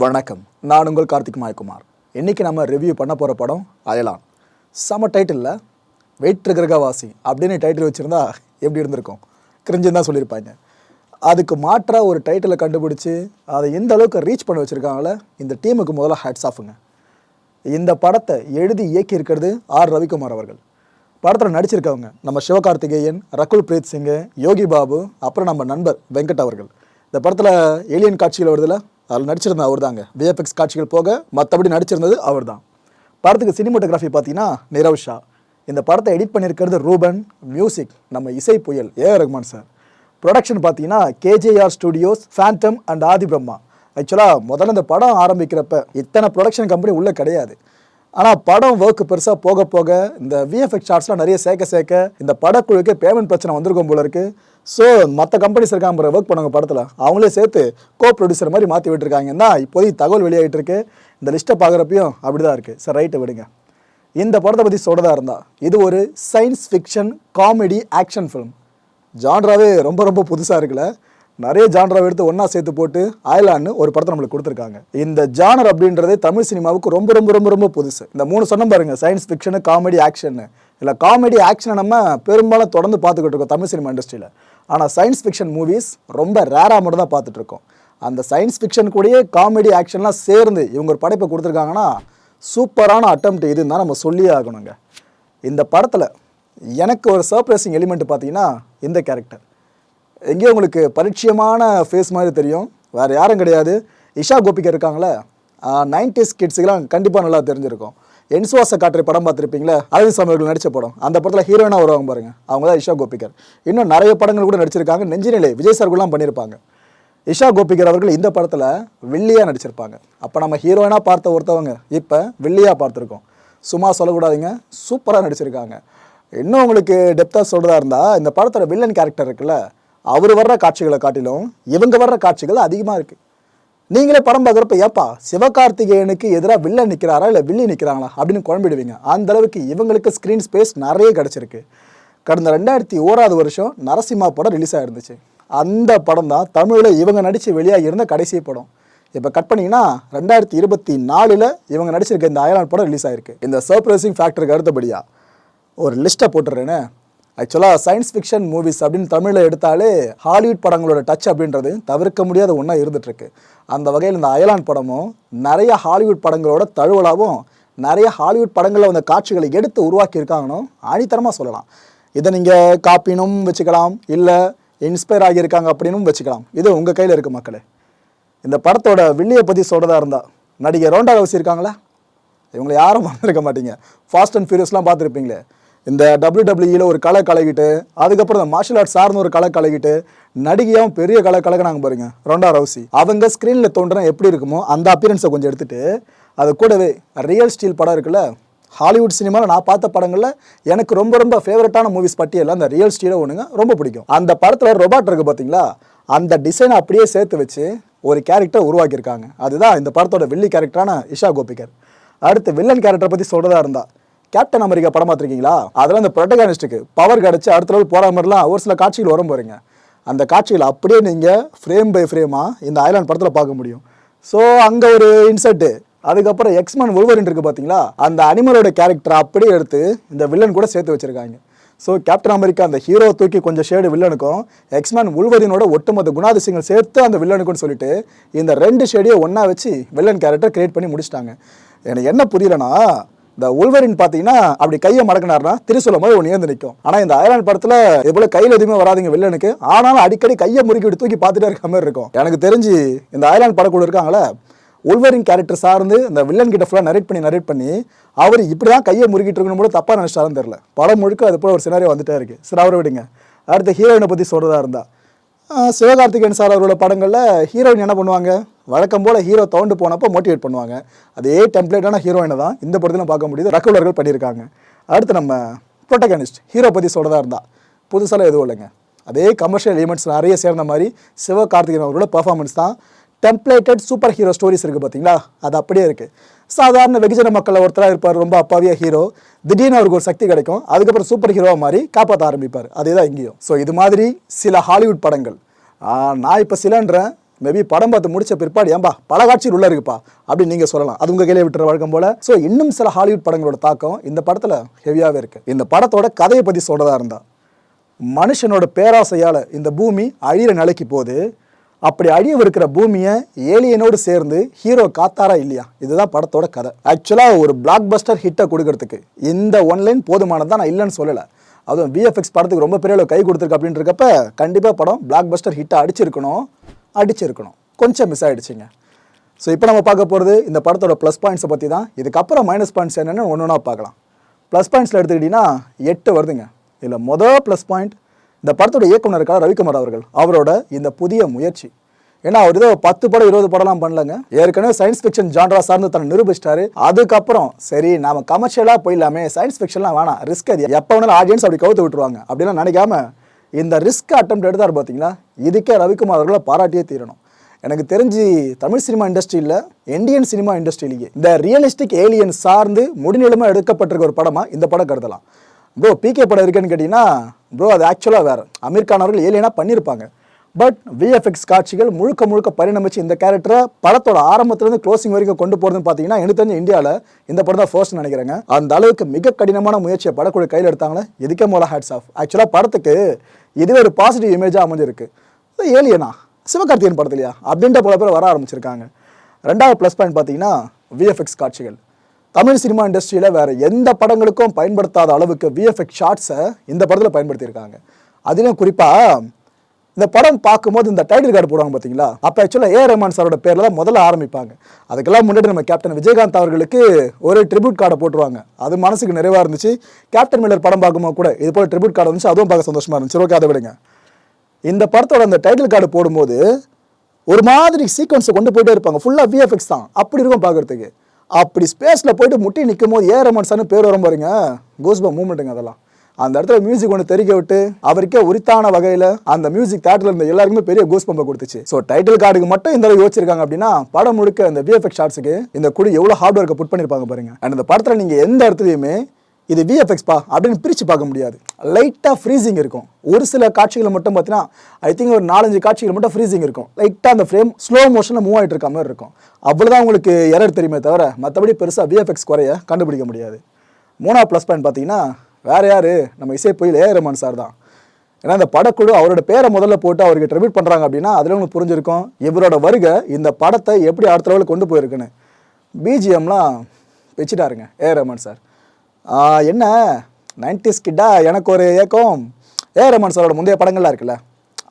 வணக்கம். நான் உங்கள் கார்த்திக் மாயக்குமார். இன்றைக்கி நம்ம ரிவ்யூ பண்ண போகிற படம் அயலான். செம டைட்டிலில் வெயிட் கிரகவாசி அப்படின்னு டைட்டில் வச்சுருந்தா எப்படி இருந்திருக்கும்? கிரிஞ்சுன்னு தான் சொல்லியிருப்பாங்க. அதுக்கு மாற்றாக ஒரு டைட்டிலை கண்டுபிடிச்சி அதை எந்த அளவுக்கு ரீச் பண்ண வச்சுருக்காங்கள இந்த டீமுக்கு முதல்ல ஹேட்ஸ் ஆஃபுங்க இந்த படத்தை எழுதி இயக்கி இருக்கிறது ஆர் ரவிக்குமார் அவர்கள். படத்தில் நடிச்சிருக்கவங்க நம்ம சிவகார்த்திகேயன் ரகுல் பிரீத் சிங்கு யோகி பாபு அப்புறம் நம்ம நண்பர் வெங்கட் அவர்கள். இந்த படத்தில் ஏலியன் காட்சிகள் வருதுல அதில் நடிச்சிருந்த அவர் தாங்க விஎஃப்எக்ஸ் காட்சிகள் போக மற்றபடி நடிச்சிருந்தது அவர் தான் படத்துக்கு சினிமோட்டோகிராஃபி பார்த்தீங்கன்னா நிரவ் ஷா. இந்த படத்தை எடிட் பண்ணியிருக்கிறது ரூபன். மியூசிக் நம்ம இசை புயல். A R Rahman sir. Production பார்த்தீங்கன்னா KJR studios Phantom and Aadhi Brahma ஆக்சுவலாக முதல்ல இந்த படம் ஆரம்பிக்கிறப்ப இத்தனை ப்ரொடக்ஷன் கம்பெனி உள்ளே கிடையாது. ஆனால் படம் ஒர்க் பெருசாக போக போக இந்த விஎஃப்எக்ஸ் ஷார்ட்ஸ்லாம் நிறைய சேர்க்க சேர்க்க இந்த படக்குழுக்கே பேமெண்ட் பிரச்சனை வந்திருக்கும் போல இருக்கு. ஸோ மற்ற கம்பெனிஸ் இருக்காங்க ஒர்க் பண்ணுவாங்க படத்தில். அவங்களே சேர்த்து கோ ப்ரொடியூசர் மாதிரி மாற்றி விட்டுருக்காங்கன்னா இப்போதைக்கு தகவல் வெளியாகிட்டு இருக்கு. இந்த லிஸ்ட்டை பார்க்குறப்பையும் அப்படி தான் இருக்குது சார் ரைட்டு விடுங்க. இந்த படத்தை பற்றி சொல்கிறதா இருந்தால் இது ஒரு science fiction comedy action film ஜான்ராவே ரொம்ப ரொம்ப புதுசாக இருக்குல்ல நிறைய ஜான்ராவை எடுத்து ஒன்றா சேர்த்து போட்டு ஆயிலான்னு ஒரு படத்தை நம்மளுக்கு கொடுத்துருக்காங்க. இந்த ஜானர் அப்படின்றதே தமிழ் சினிமாவுக்கு ரொம்ப ரொம்ப ரொம்ப ரொம்ப புதுசு. இந்த மூணு சொன்ன பாருங்க சயின்ஸ் ஃபிக்ஷனு காமெடி ஆக்ஷன் இல்லை காமெடி ஆக்ஷனை நம்ம பெரும்பாலும் தொடர்ந்து பார்த்துக்கிட்டு இருக்கோம் தமிழ் சினிமா இண்டஸ்ட்ரியில் ஆனால் சயின்ஸ் ஃபிக்ஷன் மூவிஸ் ரொம்ப ரேராக மட்டும் தான் பார்த்துட்டு இருக்கோம். அந்த சயின்ஸ் ஃபிக்ஷன் கூடயே காமெடி ஆக்ஷன்லாம் சேர்ந்து இவங்க ஒரு படைப்பை கொடுத்துருக்காங்கன்னா சூப்பரான அட்டம் இதுன்னு தான் நம்ம சொல்லியே ஆகணுங்க. இந்த படத்தில் எனக்கு ஒரு சர்ப்ரைசிங் எலிமெண்ட் பார்த்தீங்கன்னா இந்த கேரக்டர் எங்கேயோ உங்களுக்கு பரிச்சயமான ஃபேஸ் மாதிரி தெரியும். வேறு யாரும் கிடையாது. இஷா கோபிகர் இருக்காங்களே? நைன்டிஸ் கிட்ஸுக்கெலாம் கண்டிப்பாக நல்லா தெரிஞ்சிருக்கும். என்சுவாச காற்றை படம் பார்த்துருப்பீங்களே? அரவிந்த் சாமி அவர்கள் நடித்த படம். அந்த படத்தில் ஹீரோயினாக வருவாங்க பாருங்கள் அவங்க தான் இஷா கோபிகர். இன்னும் நிறைய படங்கள் கூட நடிச்சிருக்காங்க. நெஞ்சினிலை விஜய் சார் கூடலாம் பண்ணியிருப்பாங்க இஷா கோபிகர் அவர்கள் இந்த படத்தில் வில்லியாக நடிச்சிருப்பாங்க. அப்போ நம்ம ஹீரோயினாக பார்த்த ஒருத்தவங்க இப்போ வில்லியாக பார்த்துருக்கோம். சும்மா சொல்லக்கூடாதுங்க. சூப்பராக நடிச்சிருக்காங்க. இன்னும் உங்களுக்கு டெப்த்தாக சொல்கிறதா இருந்தால் இந்த படத்தோட வில்லன் கேரக்டர் இருக்குல்ல அவர் வர்ற காட்சிகளை காட்டிலும் இவங்க வர்ற காட்சிகள் அதிகமாக இருக்குது நீங்களே படம் பார்க்குறப்ப ஏப்பா சிவகார்த்திகேயனுக்கு எதிராக வில்ல நிற்கிறாரா இல்லை வில்லி நிற்கிறாங்களா அப்படின்னு குழம்பிடுவீங்க. அந்த அளவுக்கு இவங்களுக்கு ஸ்க்ரீன் ஸ்பேஸ் நிறைய கிடச்சிருக்கு. கடந்த ரெண்டாயிரத்தி ஓராவது வருஷம் நரசிம்மா படம் ரிலீஸ் ஆகிருந்துச்சு அந்த படம் தான் தமிழில் இவங்க நடித்து வெளியாக இருந்த கடைசி படம். இப்போ கட் பண்ணிங்கன்னா ரெண்டாயிரத்தி இருபத்தி நாலில் இவங்க நடிச்சிருக்க இந்த அயலான் படம் ரிலீஸ் ஆயிருக்கு. இந்த சர்ப்ரைசிங் ஃபேக்டருக்கு அடுத்தபடியாக ஒரு லிஸ்ட்டை போட்டுறேன்னு ஆக்சுவலாக சயின்ஸ் ஃபிக்ஷன் மூவிஸ் அப்படின்னு தமிழில் எடுத்தாலே ஹாலிவுட் படங்களோட டச் அப்படின்றது தவிர்க்க முடியாத ஒன்றா இருந்துகிட்ருக்கு அந்த வகையில் இந்த அயலான் படமும் நிறைய ஹாலிவுட் படங்களோட தழுவலாகவும் நிறைய ஹாலிவுட் படங்களில் வந்த காட்சிகளை எடுத்து உருவாக்கியிருக்காங்கன்னு ஆணித்தரமாக சொல்லலாம். இதை நீங்கள் காப்பினும் வச்சுக்கலாம் இல்லை இன்ஸ்பயர் ஆகியிருக்காங்க அப்படின்னும் வச்சுக்கலாம். இது உங்கள் கையில் இருக்குது மக்களே. இந்த படத்தோட வில்லியை பற்றி சொல்கிறதா இருந்தால் நடிகை ரோண்டா ஹவுஸ் இருக்காங்களா? இவங்களை யாரும் மறந்துருக்க மாட்டீங்க. ஃபாஸ்ட் அண்ட் ஃபியூரியஸ்லாம் பார்த்துருப்பீங்களே. இந்த டபிள்யூடபிள்யூயில் ஒரு கலை கலகிட்டு அதுக்கப்புறம் இந்த மார்ஷல் ஆர்ட்ஸ் சார்ந்த ஒரு கலை கலகிட்டு நடிகையாகவும் பெரிய கலை கலகினாங்க பாருங்க ரோண்டா ரவுசி அவங்க ஸ்க்ரீனில் தோன்றுனா எப்படி இருக்குமோ அந்த அப்பியரன்ஸை கொஞ்சம் எடுத்துகிட்டு அது கூடவே ரியல் ஸ்டீல் படம் இருக்குல்ல ஹாலிவுட் சினிமாவில் நான் பார்த்த படங்களில் எனக்கு ரொம்ப ரொம்ப ஃபேவரட்டான மூவிஸ் பட்டியலில் அந்த ரியல் ஸ்டீலை ஒன்றுங்க ரொம்ப பிடிக்கும். அந்த படத்தில் ரொபாட் இருக்குது பார்த்தீங்களா அந்த டிசைனை அப்படியே சேர்த்து வச்சு ஒரு கேரக்டர் உருவாக்கியிருக்காங்க. அதுதான் இந்த படத்தோட வெள்ளி கேரக்டரான இஷா கோபிகர். அடுத்து வில்லன் கேரக்டரை பற்றி சொல்கிறதா இருந்தால் கேப்டன் அமெரிக்கா படம் பார்த்துருக்கீங்களா? அதெல்லாம் அந்த ப்ரொட்டகானிஸ்ட்டுக்கு பவர் கிடச்சி அடுத்த லெவல் போகிற மாதிரிலாம் ஒரு சில காட்சிகள் வரும் போகிறீங்க அந்த காட்சிகள் அப்படியே நீங்கள் ஃப்ரேம் பை ஃப்ரேமாக இந்த ஐலாண்ட் படத்தில் பார்க்க முடியும். ஸோ அங்கே ஒரு இன்சர்ட்டு அதுக்கப்புறம் எக்ஸ்மன் ஒருவரின் இருக்குது பார்த்தீங்களா அந்த அனிமலோட கேரக்டரை அப்படியே எடுத்து இந்த வில்லன் கூட சேர்த்து வச்சுருக்காங்க. ஸோ கேப்டன் அமெரிக்கா அந்த ஹீரோ தூக்கி கொஞ்சம் ஷேடு வில்லனுக்கும் எக்ஸ்மேன் உள்வரினோட ஒட்டுமொத்த குணாதிசயங்கள் சேர்த்து அந்த வில்லனுக்குன்னு சொல்லிட்டு இந்த ரெண்டு ஷேடியை ஒன்றா வச்சு வில்லன் கேரக்டர் கிரியேட் பண்ணி முடிச்சிட்டாங்க. எனக்கு என்ன புரியலன்னா இந்த உள்வரின் பார்த்தீங்கன்னா அப்படி கையை மடக்கினார்னா திருசூலம் மாதிரி ஒன்று ஏந்து நிற்கும் ஆனால் இந்த அயலான் படத்தில் இது போல கையில் எதுவுமே வராதுங்க வில்லனுக்கு. ஆனாலும் அடிக்கடி கையை முறுக்கி விட்டு தூக்கி பார்த்துட்டே இருக்க மாதிரி இருக்கும். எனக்கு தெரிஞ்சு இந்த அயலான் படக்குழு இருக்காங்களே உள்வரின் கேரக்டர் சார்ந்து இந்த வில்லன் கிட்ட ஃபுல்லாக நரேட் பண்ணி நரேட் பண்ணி அவர் இப்படி தான் கையை முறுக்கிட்டு இருக்கணும் கூட தப்பாக நினச்சிட்டாருன்னு தெரில படம் முழுக்க அது போல ஒரு சினாரியோ வந்துட்டே இருக்கு. சரி அவரை விடுங்க. அடுத்த ஹீரோயினை பற்றி சொல்கிறதா இருந்தால் சிவகார்த்திகேயன் சார் அவரோட படங்களில் ஹீரோயின் என்ன பண்ணுவாங்க? வழக்கம் போல் ஹீரோ தோண்டு போனப்போ மோட்டிவேட் பண்ணுவாங்க. அதே டெம்ப்ளேட்டான ஹீரோயினை தான் இந்த படத்தில் பார்க்க முடியுது. ரகுலர்கள் பண்ணியிருக்காங்க. அடுத்து நம்ம ப்ரொட்டகனிஸ்ட் ஹீரோ பற்றி சொல்கிறதா இருந்தால் புதுசாலாம் எதுவும் இல்லைங்க. அதே கமர்ஷியல் எலிமெண்ட்ஸ் நிறைய சேர்ந்த மாதிரி சிவகார்த்திகேயன் அவரோட பர்ஃபார்மன்ஸ் தான். டெம்ப்ளேட்டட் சூப்பர் ஹீரோ ஸ்டோரிஸ் இருக்குது பார்த்தீங்களா? அது அப்படியே இருக்குது சாதாரண வெகுஜன மக்களில் ஒருத்தராக இருப்பார் ரொம்ப அப்பாவியா ஹீரோ திடீர்னு அவருக்கு ஒரு சக்தி கிடைக்கும். அதுக்கப்புறம் சூப்பர் ஹீரோவாக மாறி காப்பாற்ற ஆரம்பிப்பார். அதே தான் இங்கேயும். ஸோ இது மாதிரி சில ஹாலிவுட் படங்கள். நான் இப்போ சிலன்றேன். மேபி படம் பார்த்து முடிச்ச பிற்பாடு ஏன்பா பல காட்சியில் உள்ள இருக்குப்பா அப்படின்னு நீங்கள் சொல்லலாம். அது உங்கள் கையில விட்டுற வழக்கம் போல. ஸோ இன்னும் சில ஹாலிவுட் படங்களோட தாக்கம் இந்த படத்தில் ஹெவியாகவே இருக்குது இந்த படத்தோட கதையை பற்றி சொல்கிறதா இருந்தா மனுஷனோட பேராசையால் இந்த பூமி அழியிற நிலைக்கு போது அப்படி அழியவிருக்கிற பூமியை ஏலியனோடு சேர்ந்து ஹீரோ காத்தாரா இல்லையா? இதுதான் படத்தோட கதை. ஆக்சுவலாக ஒரு பிளாக் பஸ்டர் ஹிட்டை கொடுக்கறதுக்கு இந்த ஒன்லைன் போதுமானது தான் நான் இல்லைன்னு சொல்லலை. அதுவும் விஎஃப்எக்ஸ் படத்துக்கு ரொம்ப பெரிய அளவு கை கொடுத்துருக்கு அப்படின்றக்கப்ப கண்டிப்பாக படம் பிளாக் பஸ்டர் ஹிட்டை அடிச்சிருக்கணும் அடிச்சிருக்கணும். கொஞ்சம் மிஸ் ஆகிடுச்சிங்க ஸோ இப்போ நம்ம பார்க்க போகிறது இந்த படத்தோட ப்ளஸ் பாயிண்ட்ஸை பற்றி தான் இதுக்கப்புறம் மைனஸ் பாயிண்ட்ஸ் என்னென்னு ஒன்று ஒன்றா பார்க்கலாம். ப்ளஸ் பாயிண்ட்ஸில் எடுத்துக்கிட்டிங்கன்னா எட்டு வருதுங்க. இதில் மொதல் ப்ளஸ் பாயிண்ட் இந்த படத்தோட இயக்குனர் இருக்கார் ரவிக்குமார் அவர்கள். அவரோட இந்த புதிய முயற்சி. ஏன்னா அவர் ஏதோ பத்து படம் இருபது படம்லாம் பண்ணலங்க. ஏற்கனவே சயின்ஸ் ஃபிக்ஷன் ஜான்ரா சார்ந்து தன்னை நிரூபிச்சிட்டாரு. அதுக்கப்புறம் சரி நாம கமர்ஷியலாக போயிடலாமே. சயின்ஸ் ஃபிக்ஷன்லாம் வேணாம். ரிஸ்க் அது எப்போ வேணாலும் ஆடியன்ஸ் அப்படி கவுத்து விட்டுருவாங்க. அப்படிலாம் நினைக்காம இந்த ரிஸ்க் அட்டம் எடுத்தார் பார்த்தீங்களா இதுக்கே ரவிக்குமார் அவர்களை பாராட்டியே தீரணும். எனக்கு தெரிஞ்சு தமிழ் சினிமா இண்டஸ்ட்ரியில் இந்தியன் சினிமா இண்டஸ்ட்ரியிலேயே இந்த ரியலிஸ்டிக் ஏலியன் சார்ந்து முடிநிலமாக எடுக்கப்பட்டிருக்க ஒரு படமாக இந்த படம் கருதலாம். ப்ரோ பிகே படம் இருக்குன்னு கேட்டிங்கன்னா ப்ரோ அது ஆக்சுவலாக வேறு. அமீர் கான் அவர்கள் ஏலியனாக பண்ணியிருப்பாங்க. பட் விஎஃப்எக்ஸ் காட்சிகள் முழுக்க முழுக்க பரிணமிச்சு இந்த கேரக்டரை படத்தோட ஆரம்பத்துலேருந்து க்ளோசிங் வரைக்கும் கொண்டு போகிறதுன்னு பார்த்தீங்கன்னா எனக்கு தெரிஞ்ச இந்தியாவில் இந்த படம் தான் ஃபர்ஸ்ட் நினைக்கிறேங்க. அந்த அளவுக்கு மிக கடினமான முயற்சியை படக்குழு கையில் எடுத்தாங்களே இதுக்கே மூல ஹேட்ஸ் ஆஃப் ஆக்சுவலாக படத்துக்கு இதுவே ஒரு பாசிட்டிவ் இமேஜாக அமைஞ்சிருக்கு. ஏலியனா சிவகார்த்திகேயன் படத்துலையா? அப்படின்ற பல பேர் வர ஆரம்பிச்சிருக்காங்க. ரெண்டாவது ப்ளஸ் பாயிண்ட் பார்த்தீங்கன்னா விஎஃப்எக்ஸ் காட்சிகள். தமிழ் சினிமா இண்டஸ்ட்ரியில் வேறு எந்த படங்களுக்கும் பயன்படுத்தாத அளவுக்கு விஎஃப்எக்ஸ் ஷார்ட்ஸை இந்த படத்தில் பயன்படுத்தியிருக்காங்க. அதிலும் குறிப்பாக இந்த படம் பார்க்கும்போது இந்த டைட்டில் கார்டு போடுவாங்க பார்த்தீங்களா அப்போ ஆக்சுவலாக ஏ ரஹ்மான் சாரோட பேரில் தான் முதல்ல ஆரம்பிப்பாங்க. அதுக்கெல்லாம் முன்னாடி நம்ம கேப்டன் விஜயகாந்த் அவர்களுக்கு ஒரு ட்ரிபியூட் கார்டை போட்டுருவாங்க. அது மனசுக்கு நிறைவாக இருந்துச்சு. கேப்டன் மில்லர் படம் பார்க்கும்போது கூட இது போல் ட்ரிபியூட் கார்டு வந்துச்சு. அதுவும் பார்க்க சந்தோஷமாக இருந்துச்சு. ஓகே அதை விடுங்க. இந்த படத்தோட அந்த டைட்டில் கார்டு போடும்போது ஒரு மாதிரி சீக்வன்ஸை கொண்டு போயிட்டே இருப்பாங்க. ஃபுல்லாக விஎஃப்எக்ஸ் தான். அப்படி இருக்கும் பார்க்குறதுக்கு. அப்படி ஸ்பேஸில் போயிட்டு முட்டி நிற்கும் போது ஏ. ரமன் சார்னு பேர் வரும் பாருங்க. கோஸ்பா மூமெண்ட்டுங்க அதெல்லாம். அந்த இடத்துல மியூசிக் ஒன்று தெரிக்க விட்டு அவருக்கே உரித்தான வகையில் அந்த மியூசிக் தேட்டரில் இருந்த எல்லாருக்குமே பெரிய கோஸ் பம்பை கொடுத்துச்சு. ஸோ டைட்டில் கார்டுக்கு மட்டும் இந்த அளவு யோசிச்சிருக்காங்க அப்படின்னா படம் முழுக்க இந்த விஎஃப்எக்ஸ் ஷாட்ஸுக்கு இந்த குடி எவ்வளோ ஹார்ட் ஒர்க்கை புட் பண்ணியிருப்பாங்க பாருங்க. அண்ட் இந்த படத்தில் நீங்கள் எந்த இடத்துலையுமே இது விஎஃப்எக்ஸ் பா அப்படின்னு பிரித்து பார்க்க முடியாது. லைட்டாக ஃப்ரீசிங் இருக்கும். ஒரு சில காட்சிகளை மட்டும் பார்த்தீங்கன்னா ஐ திங்க் ஒரு நாலஞ்சு காட்சிகள் மட்டும் ஃப்ரீசிங் இருக்கும். லைட்டாக அந்த ஃப்ரேம் ஸ்லோ மோஷனில் மூவ் ஆகிட்டு இருக்க மாதிரி இருக்கும். அவ்வளோதான் உங்களுக்கு எரர் தெரியுமே தவிர மற்றபடி பெருசாக விஎஃப்எக்ஸ் குறைய கண்டுபிடிக்க முடியாது. மூணா ப்ளஸ் பாயிண்ட் பார்த்தீங்கன்னா வேறு யார்? நம்ம இசை புயல் ஏ ரமான் சார் தான். ஏன்னா இந்த படக்குழு அவரோட பேரை முதல்ல போட்டு அவருக்கு ட்ரிபியூட் பண்ணுறாங்க அப்படின்னா அதில் உங்களுக்கு புரிஞ்சிருக்கும். இவரோட வருகை இந்த படத்தை எப்படி அடுத்த லெவலில் கொண்டு போயிருக்குன்னு. பிஜிஎம்லாம் வச்சுட்டாருங்க ஏ ரமன் சார் என்ன? நைன்டிஸ் கிட்டா எனக்கு ஒரு ஏக்கம். ஏ ரமன் சாரோட முந்தைய படங்கள்லாம் இருக்குல்ல?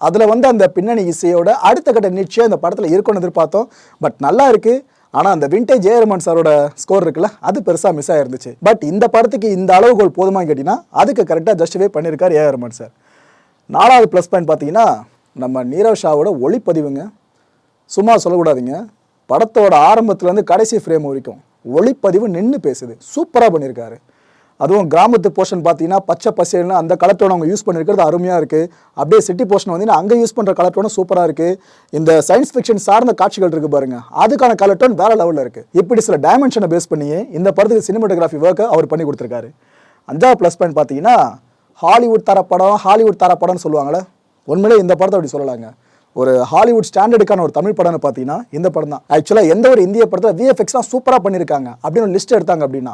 அதில் வந்து அந்த பின்னணி இசையோட அடுத்த கட்ட நிச்சயம் இந்த படத்தில் இருக்கும்னு எதிர்பார்த்தோம். பட் நல்லா இருக்கு. ஆனால் அந்த விண்டேஜ் ஏ ரஹ்மான் சாரோட ஸ்கோர் இருக்குல்ல? அது பெருசாக மிஸ் ஆயிருந்துச்சு. பட் இந்த படத்துக்கு இந்த அளவுகோல் போதுமான்னு கேட்டிங்கன்னா அதுக்கு கரெக்டாக ஜஸ்டிஃபை பண்ணியிருக்கார் ஏ ரஹ்மான் சார். நாலாவது ப்ளஸ் பாயிண்ட் பார்த்தீங்கன்னா நம்ம நீரவ் ஷாவோட ஒளிப்பதிவுங்க. சும்மா சொல்லக்கூடாதுங்க. படத்தோட ஆரம்பத்துலேருந்து கடைசி ஃப்ரேம் வரைக்கும் ஒளிப்பதிவு நின்று பேசுது. சூப்பராக பண்ணியிருக்காரு. அதுவும் கிராமத்து போர்ஷன் பார்த்தீங்கன்னா பச்சை பசேல்னு அந்த கலர் அவங்க யூஸ் பண்ணியிருக்கிறது அருமையாக இருக்குது அப்படியே சிட்டி போர்ஷன் வந்தீங்கன்னா அங்கே யூஸ் பண்ணுற கலர் சூப்பராக இருக்குது இந்த சயின்ஸ் ஃபிக்ஷன் சார்ந்த காட்சிகள் இருக்குது பாருங்க. அதுக்கான கலர் டோன் வேற லெவலில் இருக்குது இப்படி சில டைமென்ஷனை பேஸ் பண்ணியே இந்த படத்துக்கு சினிமாட்டோகிராஃபி ஒர்க்கை அவர் பண்ணி கொடுத்துருக்காரு. அஞ்சாவது ப்ளஸ் பாயிண்ட் பார்த்தீங்கன்னா ஹாலிவுட் தர படம் ஹாலிவுட் தர படம்னு சொல்லுவாங்களே உண்மையிலே இந்த படத்தை அப்படி சொல்லலாங்க. ஒரு ஹாலிவுட் ஸ்டாண்டர்டுக்கான ஒரு தமிழ் படம்னு பார்த்தீங்கன்னா இந்த படம் தான். ஆக்சுவலாக எந்த ஒரு இந்திய படத்தில் விஎஃப்எக்ஸ்லாம் சூப்பராக பண்ணியிருக்காங்க அப்படின்னு ஒரு லிஸ்ட் எடுத்தாங்க அப்படின்னா.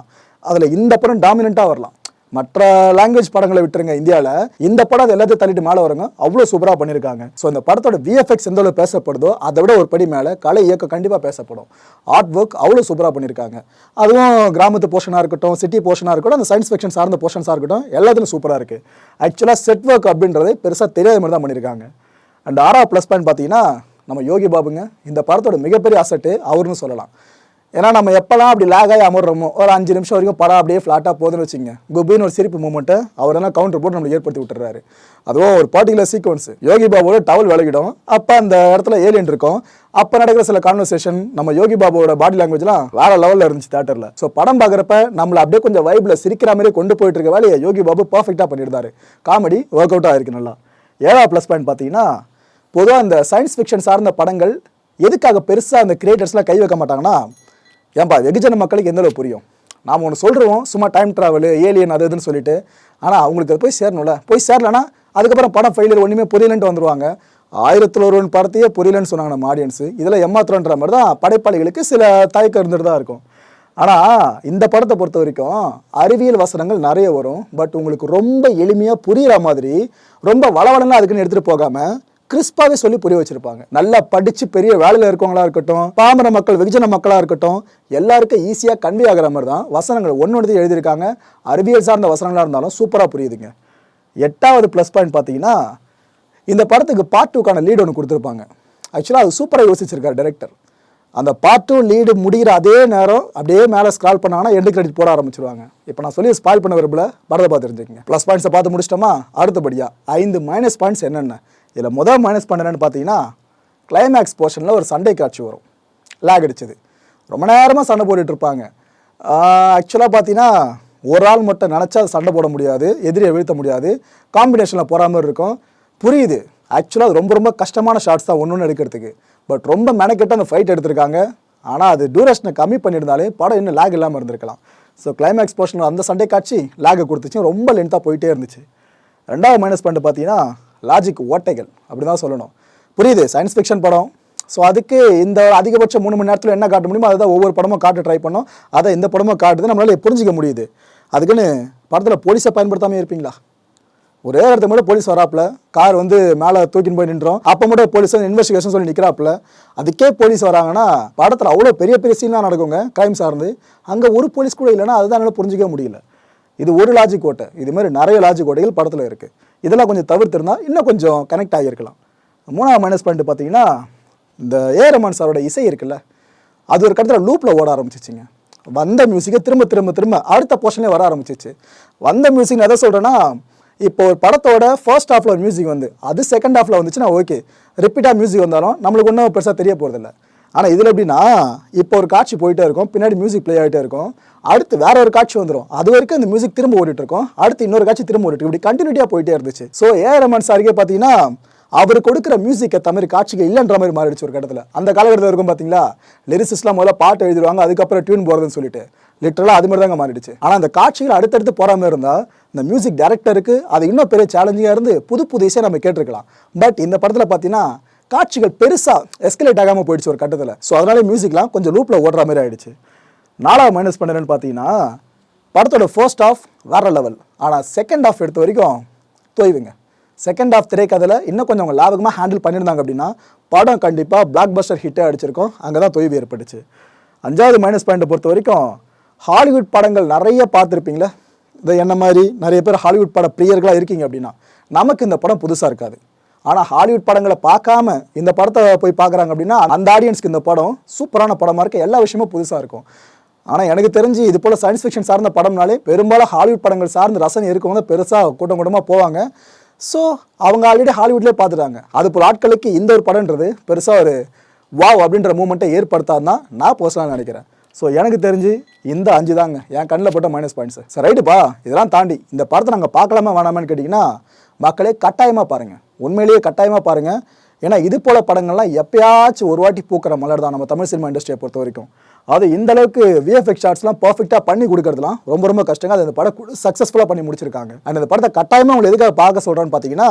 அதில் இந்த படம் டாமினண்ட்டாக வரலாம். மற்ற லாங்குவேஜ் படங்களை விட்டுருங்க இந்தியாவில் இந்த படம் அது எல்லாத்தையும் தள்ளிட்டு மேலே வருங்க. அவ்வளோ சூப்பராக பண்ணியிருக்காங்க ஸோ இந்த படத்தோட விஎஃப்எக்ஸ் எந்த அளவு பேசப்படுதோ அதை விட ஒரு படி மேலே கலை இயக்கம் கண்டிப்பாக பேசப்படும். ஆர்ட் ஒர்க் அவ்வளோ சூப்பராக பண்ணியிருக்காங்க அதுவும் கிராமத்து போர்ஷனாக இருக்கட்டும் சிட்டி போர்ஷனாக இருக்கட்டும் அந்த சயின்ஸ் ஃபிக்ஷன் சார்ந்த போர்ஷன்ஸாக இருக்கட்டும் எல்லாத்துலையும் சூப்பராக இருக்குது ஆக்சுவலாக செட் ஒர்க் அப்படின்றதே பெருசாக தெரியாத மாதிரி தான் பண்ணியிருக்காங்க அண்ட் ஆறாவது ப்ளஸ் பாயிண்ட் பார்த்தீங்கன்னா நம்ம யோகி பாபுங்க இந்த படத்தோட மிகப்பெரிய அசட்டு அவர்னு சொல்லலாம். ஏன்னா நம்ம எப்போல்லாம் அப்படி லேக் ஆகி அமர்றோமோ ஒரு அஞ்சு நிமிஷம் வரைக்கும் படம் அப்படியே ஃப்ளாட்டாக போதுன்னு வச்சுங்க. குபின்னு ஒரு சிரிப்பு மூமெண்ட்டை அவர் என்ன கவுண்டர் போட்டு நம்மளுக்கு ஏற்படுத்தி விட்டுறாரு. அதுவும் ஒரு பர்டிகுலர் சீக்வன்ஸ் யோகி பாபுவோட டவல் விலகிடும். அப்போ அந்த இடத்துல ஏலியன் இருக்கும். அப்போ நடக்கிற சில கான்வர்சேஷன் நம்ம யோகி பாபுவோட பாடி லாங்குவேஜ்லாம் வேற லெவலில் இருந்துச்சு தேட்டரில் ஸோ படம் பார்க்குறப்ப நம்மளை அப்படியே கொஞ்சம் வைப்பில் சிரிக்கிற மாதிரி கொண்டு போயிட்டு இருக்க வேலையை யோகி பாபு பர்ஃபெக்டாக பண்ணியிருந்தாரு காமெடி ஒர்க் அவுட் இருக்குது நல்லா. ஏழா ப்ளஸ் பாயிண்ட் பார்த்தீங்கன்னா பொதுவாக அந்த சயின்ஸ் ஃபிக்ஷன் சார்ந்த படங்கள் எதுக்காக பெருசாக அந்த கிரியேட்டர்ஸ்லாம் கை வைக்க மாட்டாங்கன்னா ஏன்பா வெகுஜன மக்களுக்கு எந்தளவு புரியும்? நாம் ஒன்று சொல்கிறோம் சும்மா டைம் ட்ராவல் ஏலியன் அது இதுன்னு சொல்லிட்டு. ஆனால் அவங்களுக்கு அது போய் சேரணும்ல. போய் சேரலனா அதுக்கப்புறம் படம் ஃபெயிலியர் ஒன்றுமே புரியலன்ட்டு வந்துருவாங்க. ஆயிரத்தில் ஒருவன் படத்தையே புரியலன்னு சொன்னாங்க நம்ம ஆடியன்ஸு இதில் ஏமாத்திரன்ற மாதிரி தான் படைப்பாளிகளுக்கு சில தயக்கம் இருந்துட்டு தான் இருக்கும். ஆனால் இந்த படத்தை பொறுத்த வரைக்கும் அறிவியல் வசனங்கள் நிறைய வரும். பட் உங்களுக்கு ரொம்ப எளிமையாக புரிகிற மாதிரி ரொம்ப வளவளன்னு அதுக்குன்னு எடுத்துகிட்டு போகாமல் கிறிஸ்பாவே சொல்லி புரிய வச்சிருப்பாங்க. நல்லா படிச்சு பெரிய வேலையில் இருக்கவங்களா இருக்கட்டும் பாமர மக்கள் வெகுஜன மக்களா இருக்கட்டும் எல்லாருக்கும் ஈஸியாக கன்வே ஆகிற மாதிரி தான் வசனங்கள் ஒன்று ஒன்று எழுதியிருக்காங்க. அறிவியல் சார்ந்த வசனங்களாக இருந்தாலும் சூப்பராக புரியுதுங்க. எட்டாவது ப்ளஸ் பாயிண்ட் பார்த்தீங்கன்னா இந்த படத்துக்கு பார்ட் டூக்கான லீடு ஒன்று கொடுத்துருப்பாங்க. ஆக்சுவலாக அது சூப்பராக யோசிச்சிருக்காரு டேரக்டர் அந்த பார்ட் டூ லீடு முடிகிற அதே நேரம் அப்படியே மேலே ஸ்க்ரால் பண்ணாங்கன்னா எண்டு கிரெடிட் போட ஆரம்பிச்சிருவாங்க. இப்போ நான் சொல்லி ஸ்பாயில் பண்ண விரும்பல படத்தை பார்த்து தெரிஞ்சுக்கங்க ப்ளஸ் பாயிண்ட்ஸை பார்த்து முடிச்சிட்டோமா? அடுத்தபடியாக ஐந்து மைனஸ் பாயிண்ட்ஸ் என்னென்ன? இதில் முதல் மைனஸ் பண்ணுறேன்னு பார்த்தீங்கன்னா கிளைமேக்ஸ் போர்ஷனில் ஒரு சண்டை காட்சி வரும். லேக் அடிச்சது. ரொம்ப நேரமாக சண்டை போட்டுட்ருப்பாங்க ஆக்சுவலாக பார்த்தீங்கன்னா ஒரு ஆள் மட்டும் நினச்சா சண்டை போட முடியாது எதிரியை வீழ்த்த முடியாது. காம்பினேஷனில் போகிற மாதிரி இருக்கும். புரியுது. ஆக்சுவலாக அது ரொம்ப ரொம்ப கஷ்டமான ஷார்ட்ஸ் தான் ஒன்று ஒன்று எடுக்கிறதுக்கு. பட் ரொம்ப மெனக்கெட்டு அந்த ஃபைட் எடுத்திருக்காங்க. ஆனால் அது டியூரேஷனை கம்மி பண்ணியிருந்தாலே படம் இன்னும் லேக் இல்லாமல் இருந்திருக்கலாம். ஸோ கிளைமேக்ஸ் போர்ஷனில் அந்த சண்டை காட்சி லேகை கொடுத்துச்சு. ரொம்ப லென்த்தாக போயிட்டே இருந்துச்சு. ரெண்டாவது மைனஸ் பண்ணிட்டு பார்த்தீங்கன்னா லாஜிக் ஓட்டைகள். அப்படி தான் சொல்லணும். புரியுது? சயின்ஸ் ஃபிக்ஷன் படம். ஸோ அதுக்கு இந்த அதிகபட்சம் மூணு மணி நேரத்தில் என்ன காட்ட முடியுமோ அதை ஒவ்வொரு படமும் காட்ட ட்ரை பண்ணோம். அதை இந்த படமும் காட்டுது நம்மளால புரிஞ்சிக்க முடியுது. அதுக்குன்னு படத்தில் போலீஸை பயன்படுத்தாமல் இருப்பீங்களா? ஒரே இடத்துக்கு மட்டும் போலீஸ் வராப்புல. கார் வந்து மேலே தூக்கின்னு போய் நின்றோம். அப்போ மட்டும் போலீஸ் இன்வெஸ்டிகேஷன் சொல்லி நிற்கிறாப்புல அதுக்கே போலீஸ் வராங்கன்னா படத்தில் அவ்வளோ பெரிய பெரிய சீன்லாம் நடக்குங்க கிரைம் சார்ந்து. அங்கே ஒரு போலீஸ் கூட இல்லைன்னா அதுதான் என்னால் புரிஞ்சிக்க முடியல. இது ஒரு லாஜிக் ஓட்டை. இது மாதிரி நிறைய லாஜிக் ஓட்டைகள் படத்தில் இருக்குது இதெல்லாம் கொஞ்சம் தவிர்த்திருந்தால் இன்னும் கொஞ்சம் கனெக்ட் ஆகியிருக்கலாம். மூணாவது மைனஸ் பாயிண்ட் பார்த்தீங்கன்னா இந்த ஏ ரமன் சாரோட இசை இருக்குல்ல அது ஒரு கட்டத்தில் லூப்பில் ஓட ஆரம்பிச்சிச்சுங்க. வந்த மியூசிக்கை திரும்ப திரும்ப திரும்ப அடுத்த போர்ஷனே வர ஆரம்பிச்சிச்சு. வந்த மியூசிக் எதை சொல்கிறேன்னா இப்போ ஒரு படத்தோட ஃபர்ஸ்ட் ஹாஃபில் ஒரு மியூசிக் வந்து அது செகண்ட் ஹாஃபில் வந்துச்சுன்னா ஓகே ரிப்பீட்டாக மியூசிக் வந்தாலும் நம்மளுக்கு ஒன்றும் பெருசாக தெரிய போகிறதில்ல ஆனால் இதில் எப்படின்னா இப்போ ஒரு காட்சி போயிட்டே இருக்கும் பின்னாடி மியூசிக் ப்ளே ஆகிட்டே இருக்கும். அடுத்து வேற ஒரு காட்சி வந்துடும் அது வரைக்கும் இந்த மியூசிக் திரும்ப ஓடிட்டு இருக்கும். அடுத்து இன்னொரு காட்சி திரும்ப ஓடிட்டு இப்படி கண்டினியூட்டியாக போயிட்டே இருந்துச்சு. ஸோ ஏ ரமன் சாருக்கே பார்த்தீங்கன்னா அவர் கொடுக்குற மியூசிக்கை தமிழ் காட்சிக்கு இல்லைன்ற மாதிரி மாறிடுச்சு ஒரு கட்டத்தில். அந்த காலகட்டத்தில் இருக்கும் பார்த்தீங்களா லிரிசிஸ்லாம் முதல்ல பாட்டு எழுதிடுவாங்க அதுக்கப்புறம் டியூன் போகிறதுன்னு சொல்லிட்டு. லிட்டரலாக அது மாதிரி தாங்க மாறிடுச்சு. ஆனால் அந்த காட்சிகள் அடுத்தடுத்து போகிற மாதிரி இருந்தால் இந்த மியூசிக் டேரக்டருக்கு அது இன்னும் பெரிய சேலஞ்சிங்காக இருந்து புது புது இசையை நம்ம கேட்டிருக்கலாம். பட் இந்த படத்தில் பார்த்தீங்கன்னா காட்சிகள் பெருசாக எஸ்கலேட் ஆகாமல் போயிடுச்சு ஒரு கட்டத்தில். ஸோ அதனால மியூசிக்லாம் கொஞ்சம் லூப்பில் ஓடுற மாதிரி ஆகிடுச்சு நாலாவது மைனஸ் பண்ணுறேன்னு பார்த்தீங்கன்னா படத்தோட ஃபர்ஸ்ட் ஆஃப் வேற லெவல் ஆனால் செகண்ட் ஆஃப் எடுத்த வரைக்கும் தொய்வுங்க. செகண்ட் ஆஃப் திரைக்கதையில் இன்னும் கொஞ்சம் அவங்க லாபகமாக ஹேண்டில் பண்ணியிருந்தாங்க அப்படின்னா படம் கண்டிப்பாக பிளாக் பஸ்டர் ஹிட்டே அடிச்சிருக்கோம். அங்கே தான் தொய்வு ஏற்பட்டுச்சு. அஞ்சாவது மைனஸ் பாயிண்ட்டை பொறுத்த வரைக்கும் ஹாலிவுட் படங்கள் நிறைய பார்த்துருப்பீங்களே? இந்த என்ன மாதிரி? நிறைய பேர் ஹாலிவுட் பட பிரியர்களாக இருக்கீங்க அப்படின்னா நமக்கு இந்த படம் புதுசாக இருக்காது. ஆனால் ஹாலிவுட் படங்களை பார்க்காம இந்த படத்தை போய் பார்க்குறாங்க அப்படின்னா அந்த ஆடியன்ஸ்க்கு இந்த படம் சூப்பரான படமாக இருக்க. எல்லா விஷயமும் புதுசாக இருக்கும். ஆனால் எனக்கு தெரிஞ்சு இது போல் சயின்ஸ் ஃபிக்ஷன் சார்ந்த படம்னாலே பெரும்பாலும் ஹாலிவுட் படங்கள் சார்ந்த ரசனை இருக்கவங்க பெருசாக கூட்டம் கூட்டமாக போவாங்க. ஸோ அவங்க ஆல்ரெடி ஹாலிவுட்லேயே பார்த்துட்டாங்க. அது போல் ஆட்களுக்கு இந்த ஒரு படம்ன்றது பெருசாக ஒரு வாவ் அப்படின்ற மூமெண்ட்டை ஏற்படுத்தாதான் நான் பர்சனலாக நினைக்கிறேன். ஸோ எனக்கு தெரிஞ்சு இந்த அஞ்சு தாங்க. என் கண்ணில் போட்ட மைனஸ் பாயிண்ட்ஸ் சரி ரைட்டுப்பா இதெல்லாம் தாண்டி இந்த படத்தை நாங்கள் பார்க்கலாமா வேணாமான்னு கேட்டிங்கன்னா மக்களே கட்டாயமாக பாருங்கள் உண்மையிலேயே கட்டாயமாக பாருங்கள் ஏன்னா இது போல படங்கள்லாம் எப்பயாச்சும் ஒரு வாட்டி பூக்கிற மலர் தான் நம்ம தமிழ் சினிமா இண்டஸ்ட்ரியை பொறுத்த வரைக்கும். அது இந்த அளவுக்கு விஎஃப்எக்ஸ் ஷாட்ஸ்லாம் பர்ஃபெக்டாக பண்ணி கொடுக்கறதுலாம் ரொம்ப ரொம்ப கஷ்டங்க. அது இந்த படம் சக்ஸஸ்ஃபுல்லாக பண்ணி முடிச்சிருக்காங்க. அண்ட் இந்த படத்தை கட்டாயமாக உங்களை எதுக்காக பார்க்க சொல்கிறேன்னு பார்த்தீங்கன்னா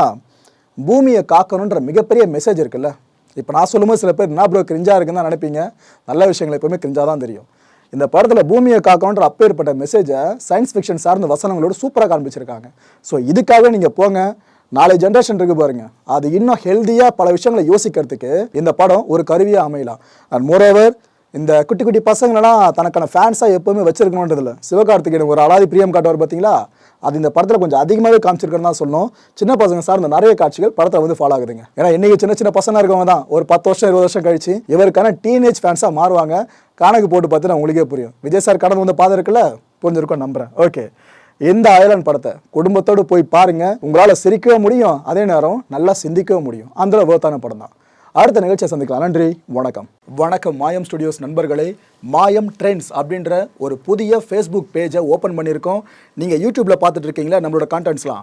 பூமியை காக்கணுன்ற மிகப்பெரிய மெசேஜ் இருக்குல்ல. இப்போ நான் சொல்லும்போது சில பேர் என்ன ப்ரோ கிரிஞ்சாக இருக்குன்னு தான் நினைப்பீங்க? நல்ல விஷயங்கள் எப்பவுமே கிரிஞ்சாக தான் தெரியும். இந்த படத்தில் பூமியை காக்கணுன்ற அப்பேற்பட்ட மெசேஜை சயின்ஸ் ஃபிக்ஷன் சார்ந்த வசனங்களோட சூப்பராக காண்பிச்சிருக்காங்க. ஸோ இதுக்காக நீங்கள் போங்க. நாளை ஜென்ரேஷன் இருக்கு பாருங்க. அது இன்னும் ஹெல்த்தியாக பல விஷயங்களை யோசிக்கிறதுக்கு இந்த படம் ஒரு கருவியாக அமையலாம். அண்ட் மோரோவர் இந்த குட்டி குட்டி பசங்களெல்லாம் தனக்கான ஃபேன்ஸாக எப்பவுமே வச்சிருக்கணுன்றதுல சிவகார்த்திகேயன் ஒரு அலாதி பிரியம் காட்டுவார் பார்த்தீங்களா? அது இந்த படத்தில் கொஞ்சம் அதிகமாகவே காமிச்சிருக்கிறதா தான் சொல்லணும். சின்ன பசங்க சார் இந்த நிறைய காட்சிகள் படத்தில் வந்து ஃபாலோ ஆகுதுங்க. ஏன்னா இன்றைக்கி சின்ன சின்ன பசங்க இருக்கவங்க தான். ஒரு பத்து வருஷம் இருபது வருஷம் கழிச்சு இவருக்கான டீனேஜ் ஃபேன்ஸாக மாறுவாங்க. கணக்கு போட்டு பார்த்து உங்களுக்கே புரியும். விஜய் சார் கடந்து வந்து பார்த்து இருக்குல்ல? புரிஞ்சிருக்கும் நம்புறேன். ஓகே எந்த அயலன் படத்தை குடும்பத்தோடு போய் பாருங்க. உங்களால் சிரிக்கவும் முடியும். அதே நேரம் நல்லா சிந்திக்கவும் முடியும். அந்த வேர்த்தான படம் தான். அடுத்த நிகழ்ச்சியை சந்திக்கலாம். நன்றி வணக்கம். வணக்கம் மாயம் ஸ்டுடியோஸ் நண்பர்களே. மாயம் ட்ரெண்ட்ஸ் அப்படின்ற ஒரு புதிய ஃபேஸ்புக் பேஜை ஓப்பன் பண்ணியிருக்கோம். நீங்கள் யூடியூப்பில் பார்த்துட்டு இருக்கீங்களா? நம்மளோட கான்டென்ட்ஸ்லாம்